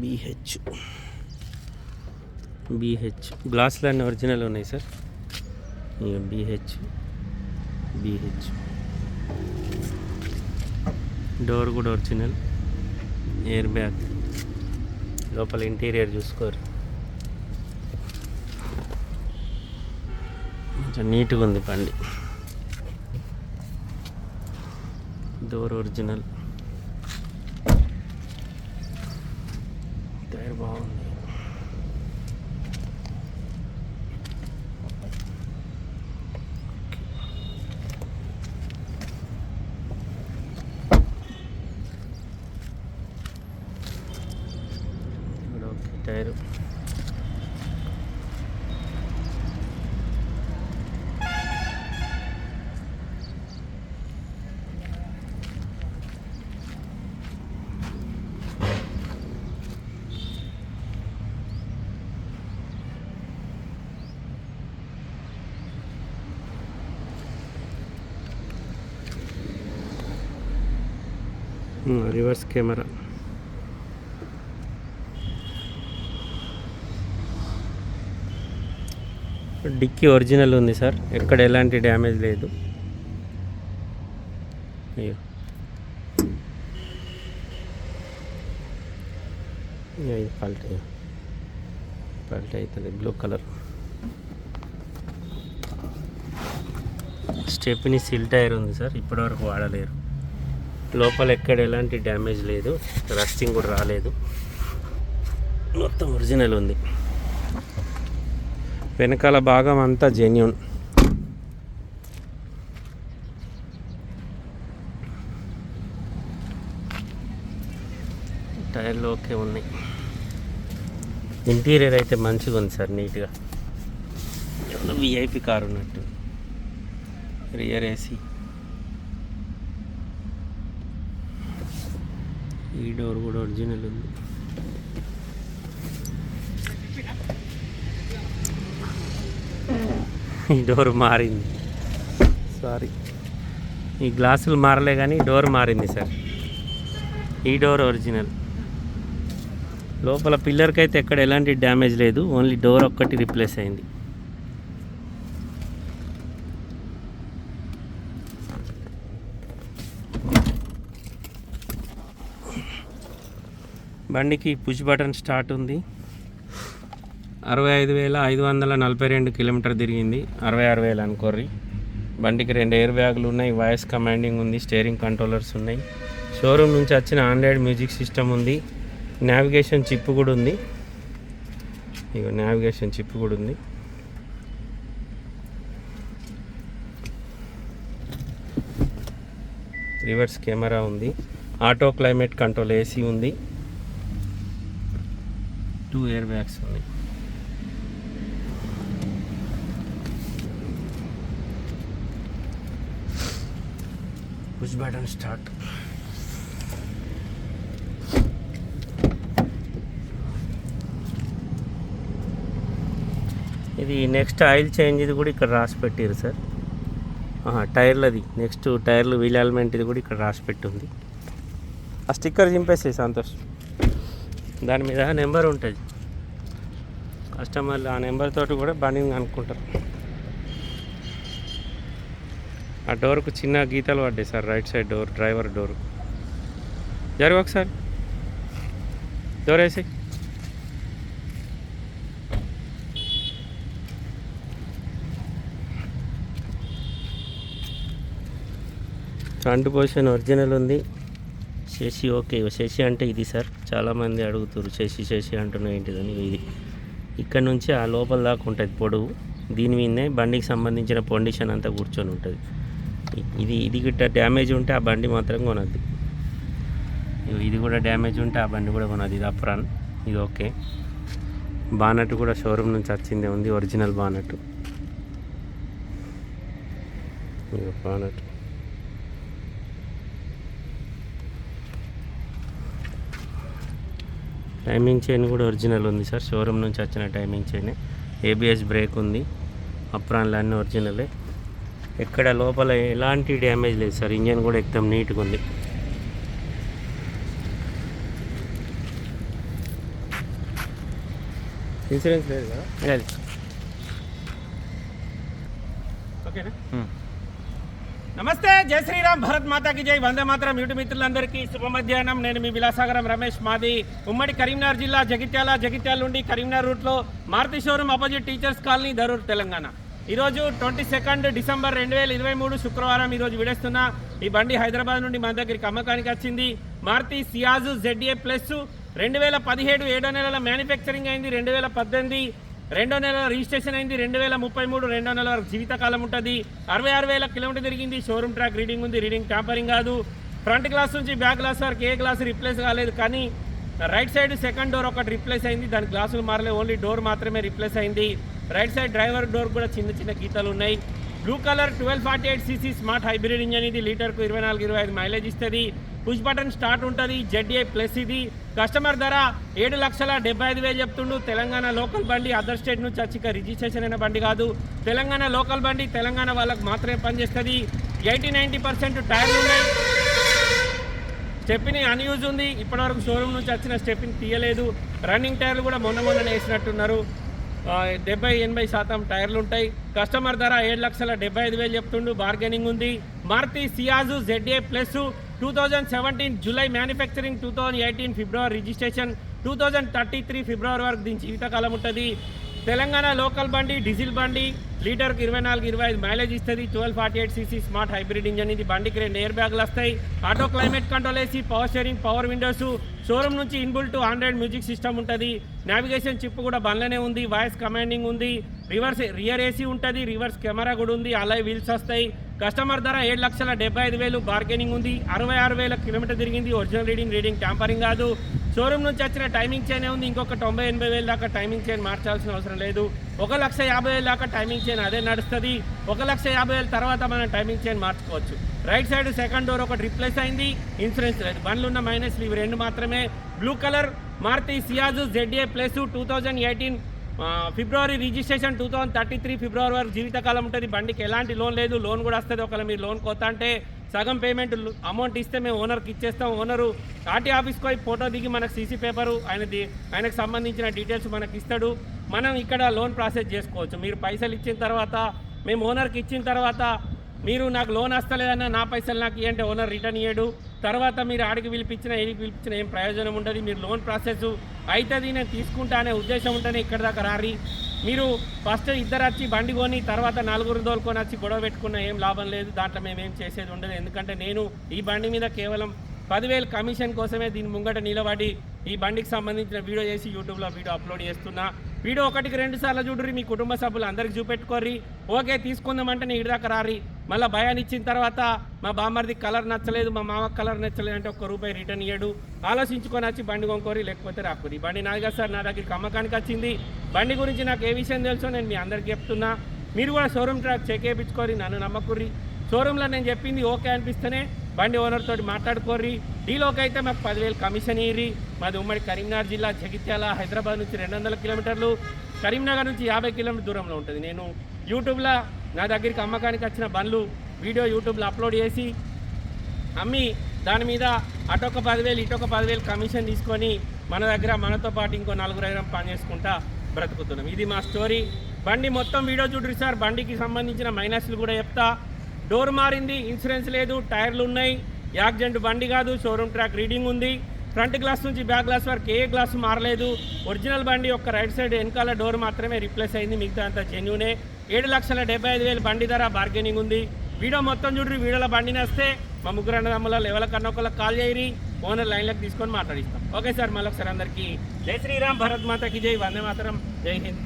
BH. BH. గ్లాసులు అన్నీ original ఉన్నాయి సార్. ఇక బీహెచ్ బీహెచ్. డోర్ కూడా ఒరిజినల్. ఎయిర్ బ్యాగ్ లోపల ఇంటీరియర్ చూసుకోరు. కొంచెం నీట్గా ఉంది బండి. Door original. టైర్ బాగుంది ఇక్కడ okay tyre reverse camera. Dickey original ఉంది సార్. ఎక్కడ ఎలాంటి డ్యామేజ్ లేదు. అయ్యో. ఇయ్యో, ఇది పల్ట్ పల్ట్ అవుతుంది blue colour stepney seal tyre ఉంది సార్. ఇప్పటివరకు వాడలేరు. లోపల ఎక్కడ ఎలాంటి డ్యామేజ్ లేదు రస్టింగ్ కూడా రాలేదు. మొత్తం ఒరిజినల్ ఉంది. వెనకాల భాగం అంతా జెన్యున్. టైర్లు ఓకే ఉన్నాయి. ఇంటీరియర్ అయితే మంచిగా ఉంది సార్ నీట్గా. విఐపి కార్ ఉన్నట్టు. రియర్ ఏసీ ఈ డోర్ కూడా ఒరిజినల్ ఉంది. ఈ డోర్ మారింది. సారీ ఈ గ్లాసులు మారలే కానీ డోర్ మారింది సార్. ఈ డోర్ ఒరిజినల్. లోపల పిల్లర్కి అయితే ఎక్కడ ఎలాంటి డ్యామేజ్ లేదు. ఓన్లీ డోర్ ఒక్కటి రిప్లేస్ అయింది. బండికి పుష్ బటన్ స్టార్ట్ ఉంది. అరవై ఐదు వేల ఐదు వందల నలభై రెండు కిలోమీటర్ తిరిగింది. అరవై ఆరు వేలు అనుకోర్రి. బండికి రెండు ఎయిర్ బ్యాగులు ఉన్నాయి వాయిస్ కమాండింగ్ ఉంది స్టీరింగ్ కంట్రోలర్స్ ఉన్నాయి. షోరూమ్ నుంచి వచ్చిన ఆండ్రాయిడ్ మ్యూజిక్ సిస్టమ్ ఉంది. నావిగేషన్ చిప్ కూడా ఉంది. ఇక నావిగేషన్ చిప్ కూడా ఉంది. రివర్స్ కెమెరా ఉంది. ఆటో క్లైమేట్ కంట్రోల్ ఏసీ ఉంది. టూ ఎయిర్ బ్యాగ్స్ ఉన్నాయి. పుష్ బటన్ స్టార్ట్ ఇది నెక్స్ట్ ఆయిల్ చేంజ్ ఇది కూడా ఇక్కడ రాసి పెట్టారు సార్. టైర్లది నెక్స్ట్ టైర్లు వీల్ ఎలిమెంట్ ఇది కూడా ఇక్కడ రాసి పెట్టి ఉంది. ఆ స్టిక్కర్ చింపేస్తాయి సంతోష్. దాని మీద నెంబర్ ఉంటుంది. కస్టమర్లు ఆ నెంబర్ తోటి కూడా బండి అనుకుంటారు. ఆ డోర్కు చిన్న గీతలు పడ్డాయి sir right side door driver door. జరుగు ఒకసారి. డోర్ వేసి ఫ్రంట్ పొజిషన్ ఒరిజినల్ ఉంది. శశి ఓకే. శశి అంటే ఇది సార్. చాలామంది అడుగుతారు శశి శశి అంటున్నా ఏంటిదని. ఇది ఇక్కడ నుంచి ఆ లోపల దాకా ఉంటుంది పొడవు. దీని మీదనే బండికి సంబంధించిన పొండిషన్ అంతా కూర్చొని ఉంటుంది. ఇది ఇది గిట్ట డ్యామేజ్ ఉంటే ఆ బండి మాత్రం కొనద్దు. ఇగో ఇది కూడా డ్యామేజ్ ఉంటే ఆ బండి కూడా కొనద్దు. ఇది అప్రాన్ ఇది ఓకే. బానట్ కూడా షోరూమ్ నుంచి వచ్చిందే ఉంది ఒరిజినల్ బానట్ ఇగో బానట్ టైమింగ్ చైన్ కూడా ఒరిజినల్ ఉంది సార్. షోరూమ్ నుంచి వచ్చిన టైమింగ్ చైన్. ఏబిఎస్ బ్రేక్ ఉంది. అప్రాన్లు అన్నీ ఒరిజినలే. ఎక్కడ లోపల ఎలాంటి డ్యామేజ్ లేదు సార్. ఇంజన్ కూడా ఎక్దమ్ నీట్గా ఉంది. ఇన్సూరెన్స్ లేదు కదా? లేదు. ఓకేనా? నమస్తే జై శ్రీరామ్ భరత్ మాతాకి జై. వందే మాత్రం యూటి మిత్రులందరికీ శుభ మధ్యాహ్నం. నేను మీ విలాసాగరం రమేష్ మాది ఉమ్మడి కరీంనగర్ జిల్లా జగిత్యాల జగిత్యాల నుండి కరీంనగర్ రూట్లో Maruti showroom opposite teachers colony Dharur Telangana. ఈరోజు ట్వంటీ సెకండ్ డిసెంబర్ రెండు వేల ఇరవై మూడు శుక్రవారం ఈరోజు విడేస్తున్న. ఈ బండి హైదరాబాద్ నుండి మన దగ్గరికి అమ్మకానికి వచ్చింది. మారుతి సియాజు జెడ్ఏ ప్లస్ రెండు వేల పదిహేడు ఏడో నెలల మ్యానుఫ్యాక్చరింగ్ అయింది రెండు వేల పద్దెనిమిది రెండో నెల రిజిస్ట్రేషన్ అయింది రెండు వేల ముప్పై మూడు రెండో నెల వరకు జీవితకాలం ఉంటుంది. అరవై ఆరు వేల కిలోమీటర్ తిరిగింది షోరూమ్ ట్రాక్ రీడింగ్ ఉంది రీడింగ్ ట్యాంపరింగ్ కాదు. ఫ్రంట్ గ్లాస్ నుంచి బ్యాక్ గ్లాస్ వరకు ఏ గ్లాస్ రిప్లేస్ కాలేదు కానీ రైట్ సైడ్ సెకండ్ డోర్ ఒకటి రిప్లేస్ అయింది దాని గ్లాసులు మారలేదు ఓన్లీ డోర్ మాత్రమే రిప్లేస్ అయింది. రైట్ సైడ్ డ్రైవర్ డోర్ కూడా చిన్న చిన్న గీతలు ఉన్నాయి. Blue colour twelve forty eight CC smart hybrid engine ఇది లీటర్కు ఇరవై నాలుగు ఇరవై ఐదు మైలేజ్ ఇస్తుంది. పుష్ బటన్ స్టార్ట్ ఉంటుంది జెడ్ఏ ప్లస్ ఇది. కస్టమర్ ధర ఏడు లక్షల డెబ్బై ఐదు వేలు చెప్తుండు. తెలంగాణ లోకల్ బండి అదర్ స్టేట్ నుంచి వచ్చి రిజిస్ట్రేషన్ అయిన బండి కాదు. తెలంగాణ లోకల్ బండి తెలంగాణ వాళ్ళకి మాత్రమే పనిచేస్తుంది. ఎయిటీ నైంటీ పర్సెంట్ టైర్లు ఉన్నాయి. స్టెప్ని అన్యూజ్ ఉంది. ఇప్పటివరకు షోరూమ్ నుంచి వచ్చిన స్టెప్ని తీయలేదు. రన్నింగ్ టైర్లు కూడా మొన్న మొన్ననే వేసినట్టున్నారు. డెబ్బై ఎనభై శాతం టైర్లు ఉంటాయి. కస్టమర్ ధర ఏడు లక్షల డెబ్బై ఐదు వేలు చెప్తుండు. బార్గెనింగ్ ఉంది. Maruti Ciaz Z A plus two thousand seventeen July manufacturing two thousand eighteen February registration two thousand thirty three ఫిబ్రవరి వరకు దీని జీవితకాలం ఉంటుంది. తెలంగాణ లోకల్ బండి డీజిల్ బండి లీటర్కి ఇరవై నాలుగు ఇరవై ఐదు మైలేజ్ ఇస్తుంది. Twelve forty eight CC smart hybrid engine ఇది. బండికి రెండు ఎయిర్ బ్యాగ్లు వస్తాయి. Auto climate control AC power steering power windows showroom నుంచి inbuilt Android music system ఉంటుంది. నావిగేషన్ చిప్ కూడా బండ్లోనే ఉంది. వాయిస్ కమాండింగ్ ఉంది. రివర్స్ రియర్ ఏసీ ఉంటుంది. రివర్స్ కెమెరా కూడా ఉంది. అలాగే వీల్స్ వస్తాయి. కస్టమర్ ధర ఏడు లక్షల డెబ్బై ఐదు వేలు. బార్గెనింగ్ ఉంది. అరవై ఆరు వేల కిలోమీటర్ తిరిగింది. ఒరిజినల్ రీడింగ్ రీడింగ్ ట్యాంపరింగ్ కాదు. షోరూమ్ నుంచి వచ్చిన టైమింగ్ చైన్ ఉంది ఇంకొక తొంభై ఎనభై వేలు దాకా టైమింగ్ చైన్ మార్చాల్సిన అవసరం లేదు. ఒక లక్ష యాభై వేలు దాకా టైమింగ్ చైన్ అదే నడుస్తుంది. ఒక లక్ష యాభై వేల తర్వాత మనం టైమింగ్ చైన్ మార్చుకోవచ్చు. రైట్ సైడ్ సెకండ్ డోర్ ఒకటి రిప్లేస్ అయింది. ఇన్సూరెన్స్ లేదు. బండ్లు ఉన్న మైనస్లు ఇవి రెండు మాత్రమే. Blue colour Maruti Ciaz Z A plus two thousand eighteen February registration two thousand thirty three ఫిబ్రవరి వరకు జీవితకాలం ఉంటుంది. బండికి ఎలాంటి లోన్ లేదు. లోన్ కూడా వస్తుంది. ఒకవేళ మీరు లోన్ కొత్త అంటే సగం పేమెంట్ అమౌంట్ ఇస్తే మేము ఓనర్కి ఇచ్చేస్తాం. ఓనరు ఆర్టీ ఆఫీస్కి పోయి ఫోటో దిగి మనకు సీసీ పేపరు ఆయనది ఆయనకు సంబంధించిన డీటెయిల్స్ మనకి ఇస్తాడు. మనం ఇక్కడ లోన్ ప్రాసెస్ చేసుకోవచ్చు. మీరు పైసలు ఇచ్చిన తర్వాత మేము ఓనర్కి ఇచ్చిన తర్వాత మీరు నాకు లోన్ వస్తలేదన్న నా పైసలు నాకు ఇవ్వంటే ఓనర్ రిటర్న్ ఇయ్యడు. తర్వాత మీరు ఆడికి పిలిపించిన ఏడికి పిలిపించిన ఏం ప్రయోజనం ఉండదు. మీరు లోన్ ప్రాసెస్ అవుతుంది నేను తీసుకుంటా అనే ఉద్దేశం ఉంటేనే ఇక్కడ దాకా రారి. మీరు ఫస్ట్ ఇద్దరు వచ్చి బండి కొని తర్వాత నలుగురు దోలుకొని వచ్చి గొడవ పెట్టుకున్న ఏం లాభం లేదు. దాంట్లో మేము ఏం చేసేది ఉండదు. ఎందుకంటే నేను ఈ బండి మీద కేవలం పదివేలు కమిషన్ కోసమే దీని ముంగట నిలబడి ఈ బండికి సంబంధించిన వీడియో చేసి యూట్యూబ్లో వీడియో అప్లోడ్ చేస్తున్నా. వీడియో ఒకటికి రెండు సార్లు చూడరి మీ కుటుంబ సభ్యులు అందరికి చూపెట్టుకోర్రి. ఓకే తీసుకుందామంటే నేను ఇడిదాకా రారి. మళ్ళీ భయాన్ని ఇచ్చిన తర్వాత మా బామ్మర్ది కలర్ నచ్చలేదు మా మామ కలర్ నచ్చలేదు అంటే ఒక్క రూపాయి రిటర్న్ ఇయ్యడు. ఆలోచించుకొని వచ్చి బండి కొనుక్కోరి లేకపోతే రాకుది బండి నాది కదా సార్ నా దగ్గరికి అమ్మకానికి వచ్చింది. బండి గురించి నాకు ఏ విషయం తెలుసో నేను మీ అందరికి చెప్తున్నా. మీరు కూడా షోరూమ్ ట్రాక్ చెక్ చేయించుకోరి నన్ను నమ్మకుర్రి. షోరూంలో నేను చెప్పింది ఓకే అనిపిస్తేనే బండి ఓనర్ తోటి మాట్లాడుకోర్రి. డీలోకి అయితే మాకు పదివేలు కమిషన్ ఇయ్యి మాది ఉమ్మడి కరీంనగర్ జిల్లా జగిత్యాల హైదరాబాద్ నుంచి రెండు వందల కిలోమీటర్లు. కరీంనగర్ నుంచి యాభై కిలోమీటర్ దూరంలో ఉంటుంది. నేను యూట్యూబ్లో నా దగ్గరికి అమ్మకానికి వచ్చిన బండ్లు వీడియో యూట్యూబ్లో అప్లోడ్ చేసి అమ్మి దాని మీద అటొక పదివేలు ఇటొక పదివేలు కమిషన్ తీసుకొని మన దగ్గర మనతో పాటు ఇంకో నలుగురు ఐదు పనిచేసుకుంటా బ్రతుకుతున్నాం. ఇది మా స్టోరీ. బండి మొత్తం వీడియో చూడరు సార్. బండికి సంబంధించిన మైనస్లు కూడా చెప్తా. డోర్ మారింది ఇన్సూరెన్స్ లేదు టైర్లు ఉన్నాయి. యాక్సిడెంట్ బండి కాదు షోరూమ్ ట్రాక్ రీడింగ్ ఉంది. ఫ్రంట్ గ్లాస్ నుంచి బ్యాక్ గ్లాస్ వరకు ఏ గ్లాస్ మారలేదు. ఒరిజినల్ బండి యొక్క రైట్ సైడ్ వెనకాల డోర్ మాత్రమే రిప్లేస్ అయింది. మిగతా అంతా జెన్యునే ఏడు లక్షల డెబ్బై ఐదు వేలు బండి ధర బార్గెనింగ్ ఉంది. వీడియో మొత్తం చూడ్రి. వీడియోలో బండిని వస్తే మా ముగ్గురు అన్నదమ్ముల ఎవరి కన్నొకళ్ళకి కాల్ చేయరి. ఓనర్ లైన్లోకి తీసుకొని మాట్లాడిస్తాం. ఓకే సార్ మళ్ళీ ఒకసారి అందరికీ. జై శ్రీరామ్ భరత్ మాతకి జై. వందే మాతరం. జై హింద్.